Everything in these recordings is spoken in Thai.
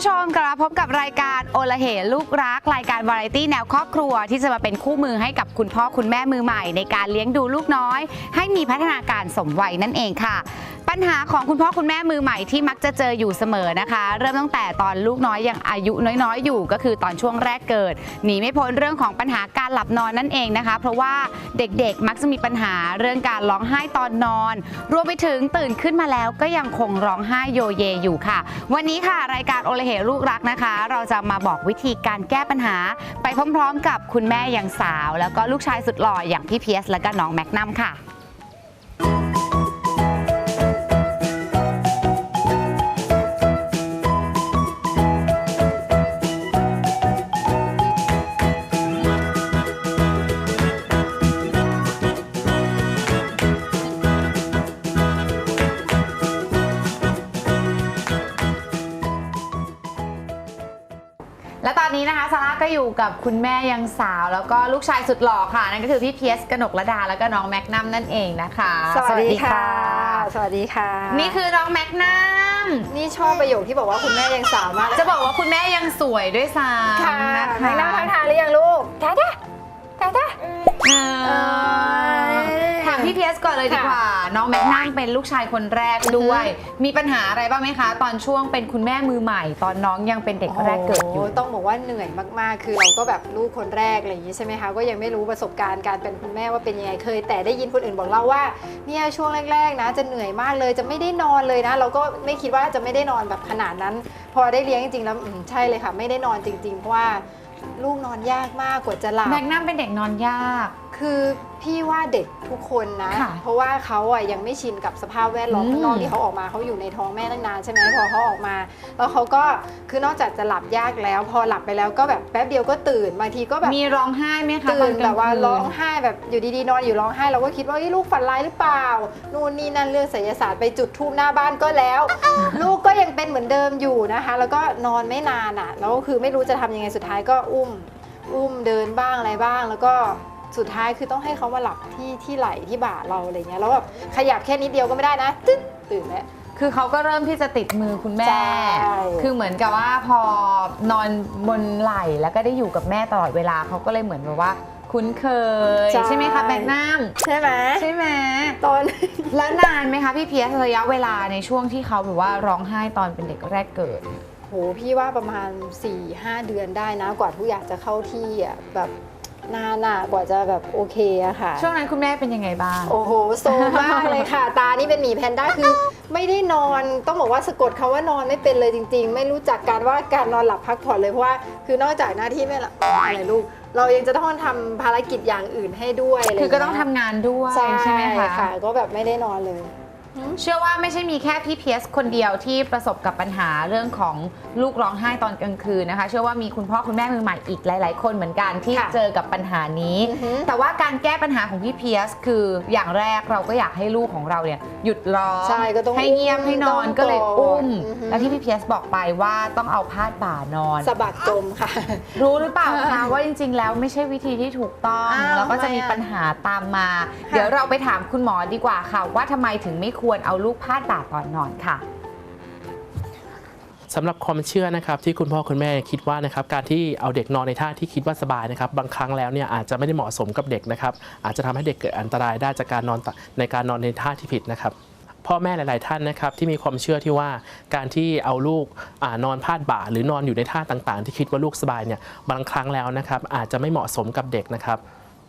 สวัสดีค่ะคุณผู้ชมกลับพบกับรายการโอละเหลูกรัก รายการวาไรตี้แนวครอบครัวที่จะมาเป็นคู่มือให้กับคุณพ่อคุณแม่มือใหม่ ในการเลี้ยงดูลูกน้อย ให้มีพัฒนาการสมวัยนั่นเองค่ะ ปัญหาของคุณพ่อคุณแม่มือใหม่ที่มักจะเจออยู่เสมอนะคะ เริ่มตั้งแต่ตอนลูกน้อยยังอายุน้อยๆ อยู่ก็คือตอนช่วงแรกเกิดหนีไม่พ้นเรื่องของปัญหาการหลับนอนนั่นเองนะคะ เพราะว่าเด็กๆมักจะมีปัญหาเรื่องการร้องไห้ตอนนอน รวมไปถึงตื่นขึ้นมาแล้วก็ยังคงร้องไห้โยเยอยู่ค่ะ วันนี้ค่ะรายการโอละเหลูกรักนะคะ เราจะมาบอกวิธีการแก้ปัญหา ไปพร้อมๆ กับคุณแม่อย่างสาว แล้วก็ลูกชายสุดหล่ออย่างพี่เพียสและก็น้องแมกนัมค่ะ ก็อยู่กับคุณแม่ยังสาว แล้วก็ลูกชายสุดหล่อค่ะ นั่นก็คือพี่เพียสกนกระดา แล้วก็น้องแมกนัมนั่นเองนะคะ สวัสดีค่ะ สวัสดีค่ะ นี่คือน้องแมกนัมนี่ชอบประโยคที่บอกว่าคุณแม่ยังสาวมากจะบอกว่าคุณแม่ยังสวยด้วยซ้ค่ะำนะคะแม่นั่งทักทายหรือยังลูกทาทาทาทาเออเอ้ยถามพี่เพียสก่อนเลยดีกว่า น้องแมกนัมเป็นลูกชายคนแรกด้วย มีปัญหาอะไรบ้างไหมคะ ตอนช่วงเป็นคุณแม่มือใหม่ ตอนน้องยังเป็นเด็กแรกเกิดอยู่โต้องบอกว่าเหนื่อยมากๆ คือเราก็แบบลูกคนแรกอะไรอย่างนี้ใช่ไหมคะก็ยังไม่รู้ประสบการณ์การเป็นคุณแม่ว่าเป็นยังไงเคย แต่ได้ยินคนอื่นบอกเล่าว่าเนี่ยช่วงแรก ๆ นะ จะเหนื่อยมากเลยจะไม่ได้นอนเลยนะ เราก็ไม่คิดว่าจะไม่ได้นอนแบบขนาดนั้น พอได้เลี้ยงจริงๆแล้วอืมใช่เลยค่ะ ไม่ได้นอนจริงๆเพราะว่าลูกนอนยากมากกว่าจะหลับแมกนัมเป็นเด็กนอนยาก คือพี่ว่าเด็กทุกคนนะ ค่ะเพราะว่าเขาอะยังไม่ชินกับสภาพแวดล้อมอืมข้างนอกที่เขาออกมาเขาอยู่ในท้องแม่ตั้งนานใช่ไหมพอเขาออกมาแล้วเขาก็คือนอกจากจะหลับยากแล้ว พอหลับไปแล้วก็แบบแป๊บเดียวก็ตื่นบางทีก็แบบมีร้องไห้ไหมคะตื่นตอกลแบบว่าคืน ร้องไห้แบบอยู่ดีๆนอนอยู่ร้องไห้เราก็คิดว่าเฮ้ยลูกฝันร้ายหรือเปล่านู่นนี่นั่นเรื่องไสยศาสตร์ไปจุดทูบหน้าบ้านก็แล้ว ลูกก็ยังเป็นเหมือนเดิมอยู่นะคะ แล้วก็นอนไม่นานอะแล้วก็คือไม่รู้จะทำยังไงสุดท้ายก็อุ้ม อุ้มเดินบ้างอะไรบ้าง แล้วก็ สุดท้ายคือต้องให้เขามาหลับที่ที่ไหล่ที่บ่าเราอะไรเงี้ยแล้วแบบขยับแค่นิดเดียวก็ไม่ได้นะตึ๊ดตื่นแล้ว คือเขาก็เริ่มที่จะติดมือคุณแม่ ใช่ คือเหมือนกับว่าพอนอนบนไหล่แล้วก็ได้อยู่กับแม่ตลอดเวลาเขาก็เลยเหมือนแบบว่า คุ้นเคย ใช่ไหมคะแมกนัมใช่ไหมใช่ไหม ตอน แล้วนานไหมคะพี่เพียสระยะเวลาในช่วงที่เขาแบบว่าร้องไห้ตอนเป็นเด็กแรกเกิด โหพี่ว่าประมาณ4-5เดือนได้นะกว่าทุกอย่างจะเข้าที่อะแบบ นานอะกว่าจะแบบโอเคอะค่ะ ช่วงนั้นคุณแม่เป็นยังไงบ้าง โอ้โหโซมากเลยค่ะ ตานี่เป็นหมีแพนด้าคือไม่ได้นอนต้องบอกว่าสะกดคาว่านอนไม่เป็นเลยจริง ๆ ไม่รู้จักการว่าการนอนหลับพักผ่อนเลยเพราะว่าคือนอกจากหน้าที่แม่ละอะไรลูกเรายังจะต้องทำภารกิจอย่างอื่นให้ด้วยอะไรคือก็ต้องเยทำงานด้วยใช่ใช่ไหมคะค่ะก็แบบไม่ได้นอนเลย เชื่อว่าไม่ใช่มีแค่พี่เพียสคนเดียวที่ประสบกับปัญหาเรื่องของลูกร้องไห้ตอนกลางคืนนะคะ เชื่อว่ามีคุณพ่อคุณแม่มือใหม่อีกหลาย ๆ คนเหมือนกันที่ค่ะเจอกับปัญหานี้อือฮึแต่ว่าการแก้ปัญหาของพี่เพียสคืออย่างแรกเราก็อยากให้ลูกของเราเนี่ยหยุดร้องใช่ก็ต้องให้เงียบให้นอนต้องก็เลยอุ้มอือฮึแล้วที่พี่เพียสบอกไปว่าต้องเอาพาดบ่านอนสะบัดจมค่ะ รู้หรือเปล่าคะว่าจริง ๆ แล้วไม่ใช่วิธีที่ถูกต้องอ้าวแล้วก็จะทำไมมีอะปัญหาตามมาค่ะเดี๋ยวเราไปถามคุณหมอดีกว่าค่ะว่าทำไมถึงไม่ควรควรเอาลูกพาดบ่าตอนนอนค่ะสำหรับความเชื่อนะครับที่คุณพ่อคุณแม่คิดว่านะครับการที่เอาเด็กนอนในท่าที่คิดว่าสบายนะครับบางครั้งแล้วเนี่ยอาจจะไม่ได้เหมาะสมกับเด็กนะครับอาจจะทำให้เด็กเกิดอันตรายได้จากการนอนในการนอนในท่าที่ผิดนะครับพ่อแม่หลาย ๆ ท่านนะครับที่มีความเชื่อที่ว่าการที่เอาลูกอนอนพาดบ่า หรือนอนอยู่ในท่าต่าง ๆ ที่คิดว่าลูกสบายเนี่ยบางครั้งแล้วนะครับอาจจะไม่เหมาะสมกับเด็กนะครับ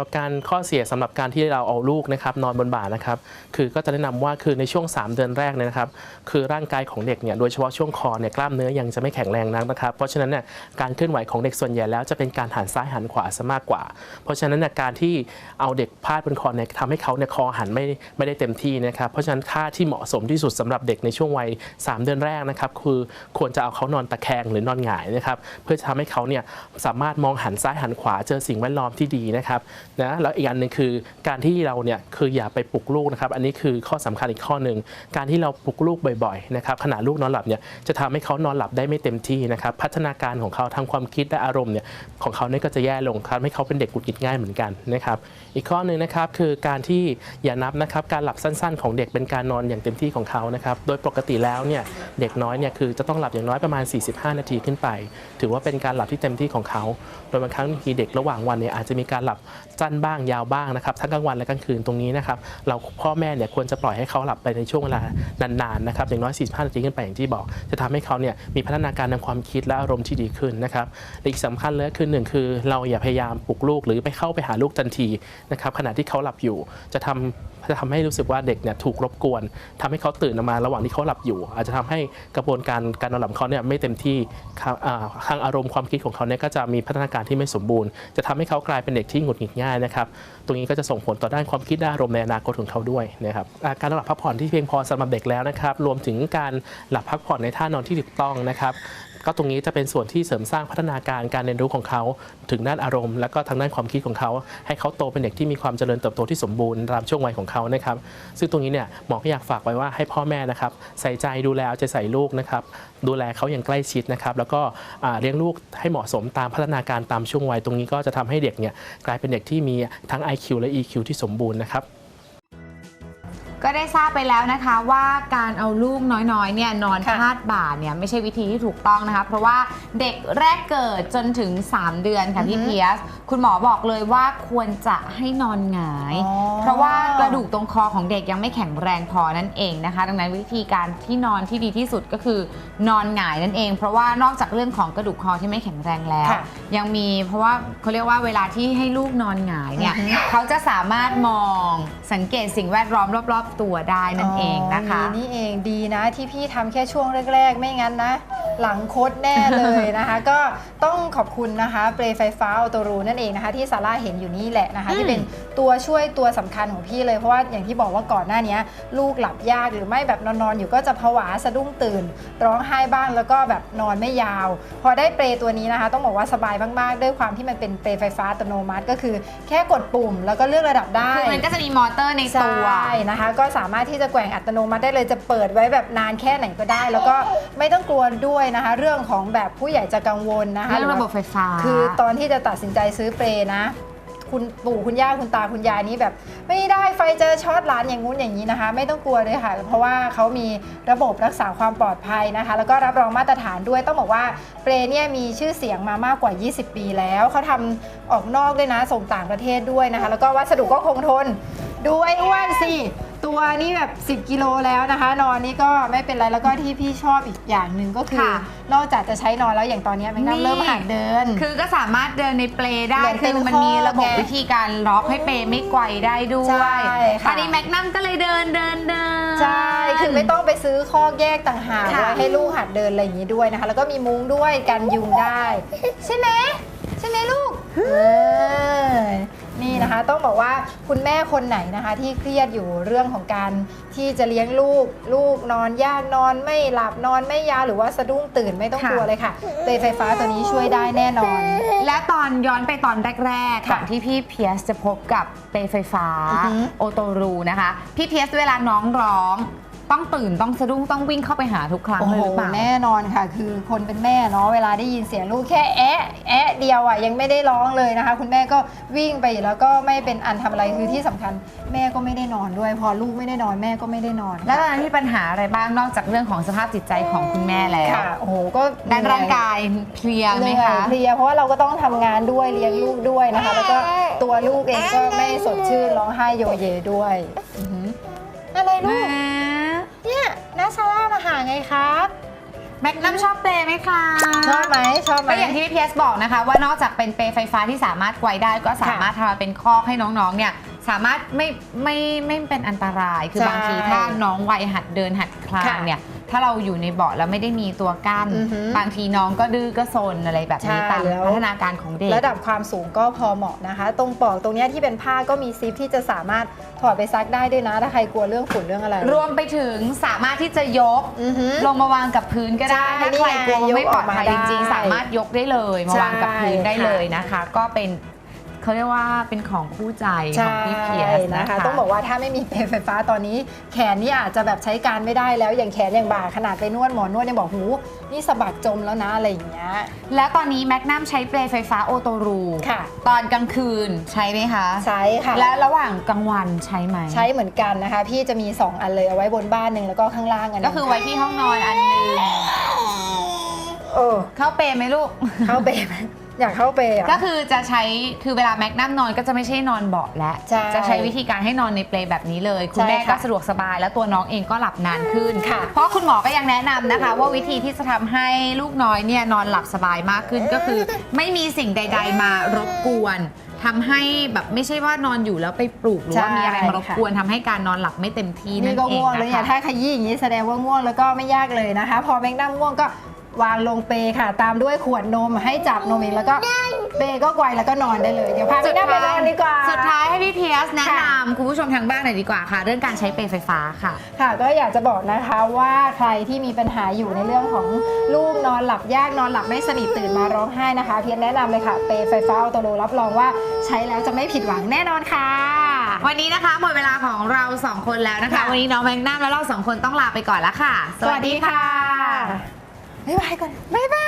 การข้อเสียสำหรับการที่เราเอาลูกนะครับนอนบนบ่านะครับคือก็จะแนะนำว่าคือในช่วง 3 เดือนแรกเนี่ยนะครับคือร่างกายของเด็กเนี่ยโดยเฉพาะช่วงคอเนี่ยกล้ามเนื้อยังจะไม่แข็งแรงนักนะครับ เพราะฉะนั้นเนี่ยการเคลื่อนไหวของเด็กส่วนใหญ่แล้วจะเป็นการหันซ้ายหันขวาซะมากกว่า เพราะฉะนั้นเนี่ยการที่เอาเด็กพาดบนคอเนี่ยทำให้เขาเนี่ยคอหันไม่ไม่ได้เต็มที่นะครับเพราะฉะนั้นท่าที่เหมาะสมที่สุดสำหรับเด็กในช่วงวัย 3 เดือนแรกนะครับคือควรจะเอาเขานอนตะแคงหรือนอนหงายนะครับเพื่อจะทำให้เขาเนี่ยสามารถมองหันซ้ายหันขวาเจอสิ่งแวดล้อมที่ดีนะครับ นะแล้วอีกอันหนึ่งคือการที่เราเนี่ยคืออย่าไปปลุกลูกนะครับ อันนี้คือข้อสำคัญอีกข้อหนึ่งการที่เราปลุกลูกบ่อยๆนะครับขณะลูกนอนหลับเนี่ยจะทำให้เขานอนหลับได้ไม่เต็มที่นะครับ พัฒนาการของเขาทางความคิดและอารมณ์เนี่ยของเขาเนี่ยก็จะแย่ลงครับให้เขาเป็นเด็กหงุดหงิดง่ายเหมือนกันนะครับ อีกข้อหนึ่งนะครับคือการที่อย่านับนะครับการหลับสั้นๆ ของเด็กเป็นการนอนอย่างเต็มที่ของเขานะครับโดยปกติแล้วเนี่ยเด็กน้อยเนี่ยคือจะต้องหลับอย่างน้อยประมาณ 45 นาทีขึ้นไป ถือว่าเป็นการหลับที่เต็มที่ของเขา โดยบางครั้งบางทีเด็กระหว่างวันเนี่ยอาจจะมีการหลับสั้นบ้างยาวบ้างนะครับทั้งกลางวันและกลางคืนตรงนี้นะครับเราพ่อแม่เนี่ยควรจะปล่อยให้เขาหลับไปในช่วงเวลานานๆนะครับอย่างน้อย 45 นาทีขึ้นไปอย่างที่บอก จะทำให้เขาเนี่ยมีพัฒนาการทางความคิดและอารมณ์ที่ดีขึ้นนะครับและอีกสำคัญเลยคือหนึ่งคือ เราอย่าพยายามปลุกลูกหรือไปเข้าไปหาลูกทันทีนะครับขณะที่เขาหลับอยู่จะทำจะทำให้รู้สึกว่าเด็กเนี่ยถูกรบกวนทำให้เขาตื่นออกมาระหว่างที่เขาหลับอยู่ อาจจะทำให้กระบวนการการนอนหลับเขาเนี่ยไม่เต็มที่ครับอ่าทางอารมณ์ความคิดของเขาเนี่ยก็จะมีพัฒนาการที่ไม่สมบูรณ์ จะทำให้เขากลายเป็นเด็กที่หงุดหงิดง่ายนะครับ ตรงนี้ก็จะส่งผลต่อด้านความคิดด้านอารมณ์ในอนาคตของเขาด้วยนะครับการนอนหลับพักผ่อนที่เพียงพอสำหรับเด็กแล้วนะครับ รวมถึงการหลับพักผ่อนในท่านอนที่ถูกต้องนะครับ ก็ตรงนี้จะเป็นส่วนที่เสริมสร้างพัฒนาการการเรียนรู้ของเขา ถึงด้านอารมณ์ และก็ทางด้านความคิดของเขา ให้เขาโตเป็นเด็กที่มีความเจริญเติบโตที่สมบูรณ์ตามช่วงวัยของเขานะครับ ซึ่งตรงนี้เนี่ยหมอก็อยากฝากไว้ว่าให้พ่อแม่นะครับใส่ใจดูแลเอาใจใส่ลูกนะครับดูแลเขาอย่างใกล้ชิดนะครับแล้วก็เลี้ยงลูกให้เหมาะสมตามพัฒนาการตามช่วงวัยตรงนี้ก็จะทำให้เด็กเนี่ยกลายเป็นเด็กที่มีทั้ง IQ และ EQ ที่สมบูรณ์นะครับ ก็ได้ทราบไปแล้วนะคะว่าการเอาลูกน้อยๆเนี่ยนอนค่ะพาดบ่าเนี่ยไม่ใช่วิธีที่ถูกต้องนะคะ เพราะว่าเด็กแรกเกิดจนถึง 3 เดือนค่ะพี่อือฮึเพียส คุณหมอบอกเลยว่าควรจะให้นอนหงายอ๋อเพราะว่ากระดูกตรงคอของเด็กยังไม่แข็งแรงพอนั่นเองนะคะ ดังนั้นวิธีการที่นอนที่ดีที่สุดก็คือนอนหงายนั่นเอง เพราะว่านอกจากเรื่องของกระดูกคอที่ไม่แข็งแรงแล้วค่ะยังมีเพราะว่าเขาเรียกว่าเวลาที่ให้ลูกนอนหงายเนี่ยอือฮึเขาจะสามารถมองสังเกตสิ่งแวดล้อมรอบๆตัวได้นั่นเองนะคะอ๋อนี่เองดีนะที่พี่ทำแค่ช่วงแรก ๆ ไม่งั้นนะ หลังโคตรแน่เลยนะคะ ก็ต้องขอบคุณนะคะเปลไฟฟ้าออโตรูนั่นเองนะคะ ที่ซาร่าเห็นอยู่นี่แหละนะคะอืมที่เป็นตัวช่วยตัวสำคัญของพี่เลยเพราะว่าอย่างที่บอกว่าก่อนหน้านี้ลูกหลับยากหรือไม่แบบนอนๆอยู่ก็จะผวาสะดุ้งตื่น ร้องไห้บ้างแล้วก็แบบนอนไม่ยาว พอได้เปลตัวนี้นะคะ ต้องบอกว่าสบายมากๆ ด้วยความที่มันเป็นเปลไฟฟ้าอัตโนมัติ ก็คือแค่กดปุ่ม แล้วก็เลือกระดับได้คือมันก็จะมีมอเตอร์ในตัวใช่นะคะก็สามารถที่จะแกว่งอัตโนมัติได้เลยจะเปิดไว้แบบนานแค่ไหนก็ได้ แล้วก็ไม่ต้องกลัวด้วยนะคะ เรื่องของแบบผู้ใหญ่จะกังวลนะคะเรื่องระบบไฟฟ้า คือตอนที่จะตัดสินใจซื้อเปรย์นะคุณปู่คุณย่าคุณตาคุณยายนี่แบบ ไม่ได้ไฟจะช็อตร้านอย่างงู้นอย่างนี้นะคะ ไม่ต้องกลัวเลยค่ะ เพราะว่าเขามีระบบรักษาความปลอดภัยนะคะ แล้วก็รับรองมาตรฐานด้วยต้องบอกว่าเปรย์เนี่ยมีชื่อเสียงมามากกว่า 20 ปีแล้วเขาทำออกนอกด้วยนะส่งต่างประเทศด้วยนะคะ แล้วก็วัสดุก็คงทนดูไอ้อ้วนสิ ตัวนี่แบบ 10 กิโลแล้วนะคะ นอนนี่ก็ไม่เป็นไรแล้วก็ที่พี่ชอบอีกอย่างหนึ่งก็คือ ค่ะ นอกจากจะใช้นอนแล้วอย่างตอนนี้แมงนัมเริ่มหัดเดิน คือก็สามารถเดินในเปลได้เหมือนคือมันมีระบบเป็นข้อไงวิธีการล็อกให้เปลไม่ไกวได้ด้วใช่ยค่ะตอนนี้แมกนัมก็เลยเดินเดินเดิน ใช่ คือไม่ต้องไปซื้อคอกแยกต่างหากค่ะ ไว้ให้ลูกหัดเดินอะไรอย่างนี้ด้วยนะคะ แล้วก็มีมุ้งด้วยกันยุงได้ ใช่ไหมใช่ไหมลูกเออ นี่นะคะต้องบอกว่าคุณแม่คนไหนนะคะที่เครียดอยู่เรื่องของการที่จะเลี้ยงลูก ลูกนอนยากนอนไม่หลับนอนไม่ยาวหรือว่าสะดุ้งตื่นไม่ต้องค่ะกลัวเลยค่ะเตยไฟฟ้าตัวนี้ช่วยได้แน่นอน และตอนย้อนไปตอนแรกๆค่ะก่อนที่พี่เพียสจะพบกับเปลไฟฟ้าอือหือโอโตรูนะคะ พี่เพียสเวลาน้องร้อง ต้องตื่นต้องสะดุ้งต้องวิ่งเข้าไปหาทุกครั้งโอ้เลยโหหรือเปล่า แน่นอนค่ะ คือคนเป็นแม่เนาะเวลาได้ยินเสียงลูกแค่แอะแอะเดียวอะยังไม่ได้ร้องเลยนะคะ คุณแม่ก็วิ่งไปแล้วก็ไม่เป็นอันทำอะไรคือที่สำคัญ แม่ก็ไม่ได้นอนด้วย พอลูกไม่ได้นอนแม่ก็ไม่ได้นอนแล้วตอนนั้นมีปัญหาอะไรบ้างนอกจากเรื่องของสภาพจิตใจของคุณแม่แล้วค่ะโอ้โหก็ด้านร่างกายเพลียไหมเหนื่อยคะ เพลียเพราะว่าเราก็ต้องทำงานด้วยเลี้ยงลูกด้วยนะคะ แล้วก็ตัวลูกเองก็ไม่สดชื่นร้องไห้โยเยด้วยอือหืออะไรลูกเนี่ยน้า ซาร่ามาหาไงครับแมกนัมชอบเปลไหมคะชอบไหมชอบไหมก็อย่างที่พี่เพียสบอกนะคะ ว่านอกจากเป็นเปลไฟฟ้าที่สามารถไกวได้ก็สามารถทำมาเป็นคอกให้น้องๆเนี่ยสามารถไม่ไม่ไม่เป็นอันตราย คือใช่บางทีถ้าน้องวัยหัดเดินหัดคลานค่ะเนี่ย ถ้าเราอยู่ในเบาะแล้วไม่ได้มีตัวกั้น อือหือบางทีน้องก็ดื้อก็ซนอะไรแบบนี้ใช่ตามแล้ว พัฒนาการของเด็ก ระดับความสูงก็พอเหมาะนะคะ ตรงปลอกตรงเนี้ยที่เป็นผ้าก็มีซิปที่จะสามารถถอดไปซักได้ด้วยนะ ถ้าใครกลัวเรื่องฝุ่นเรื่องอะไรรวมไปถึงสามารถที่จะยก อือหือลงมาวางกับพื้นก็ได้ใช่ถ้าใครกลัวนี่ไงไม่ปลอดภัยยกอจอกมาริงได้ๆสามารถยกได้เลย มาวางกับพื้นได้ใช่ค่ะเลยนะคะ ก็เป็น เขาเรียกว่าเป็นของคู่ใจขใช่องพี่เพียสนะนะคะคะ ต้องบอกว่าถ้าไม่มีเปลไฟฟ้าตอนนี้ แขนนี่อาจจะแบบใช้การไม่ได้แล้วอย่างแขนอย่างบ่าขนาดไปนวดหมอนวดยังบอกหูนี่สะบักจมแล้วนะอะไรอย่างเงี้ยแล้วตอนนี้แมกนัมใช้เปลไฟฟ้าโอโตรูค่ะ ตอนกลางคืนใช้ไหมคะใช้ค่ะและระหว่างกลางวันใช้ไหมใช้เหมือนกันนะคะ พี่จะมี 2 อันเลยเอาไว้บนบ้านหนึ่งแล้วก็ข้างล่างอันหนึงก็คือไว้ที่ห้องนอนอันหนึงเออเข้าเปรไหมลูกเข้าเปรย์ไหม อยากเข้าเปรย์อะก็คือจะใช้คือเวลาแมกนัมนอนก็จะไม่ใช่นอนเบาะแล้วใช่จะใช้วิธีการให้นอนในเปลแบบนี้เลย คุณใช่แม่ค่ะก็สะดวกสบาย แล้วตัวน้องเองก็หลับนานขึ้นค่ะ เพราะคุณหมอก็ยังแนะนำนะคะ ว่าวิธีที่จะทำให้ลูกน้อยเนี่ยนอนหลับสบายมากขึ้นก็คือ ไม่มีสิ่งใด ๆ มารบกวนทำให้แบบไม่ใช่ว่านอนอยู่แล้วไปปลุกหรือว่าใช่มีอะไรมารบกวนทำให้การนอนหลับไม่เต็มที่นั่นี่นก็เองง่วงแล้วนะเนี่ยคะ ถ้าขยี้อย่างนี้แสดงว่าง่วงแล้วก็ไม่ยากเลยนะคะ พอแมงน้ำง่วงก็ วางลงเปรย์ค่ะ ตามด้วยขวดนมให้จับนมเองแล้วก็เปรย์ก็ไกวแล้วก็นอนได้เลย เดี๋ยวพาแมงน้ำไปนอนดีกว่า สุดท้ายให้พี่เพียสแนะค่ะนำคุณผู้ชมทางบ้านหน่อยดีกว่าค่ะ เรื่องการใช้เปลไฟฟ้าค่ะ ค่ะ ก็อยากจะบอกนะคะว่าใครที่มีปัญหาอยู่ในเรื่องของลูกนอนหลับยากนอนหลับไม่สนิทตื่นมาร้องไห้นะคะ เพียงแนะนำเลยค่ะ เปรย์ไฟฟ้าออโตโรรับรองว่าใช้แล้วจะไม่ผิดหวังแน่นอนค่ะ วันนี้นะคะหมดเวลาของเราสองคนแล้วนะคะค่ะวันนี้น้องแมงน้ำและเราสองคนต้องลาไปก่อนแล้วค่ะ สวัสดีค่ะ บ๊ายบายก่อนบ๊ายบาย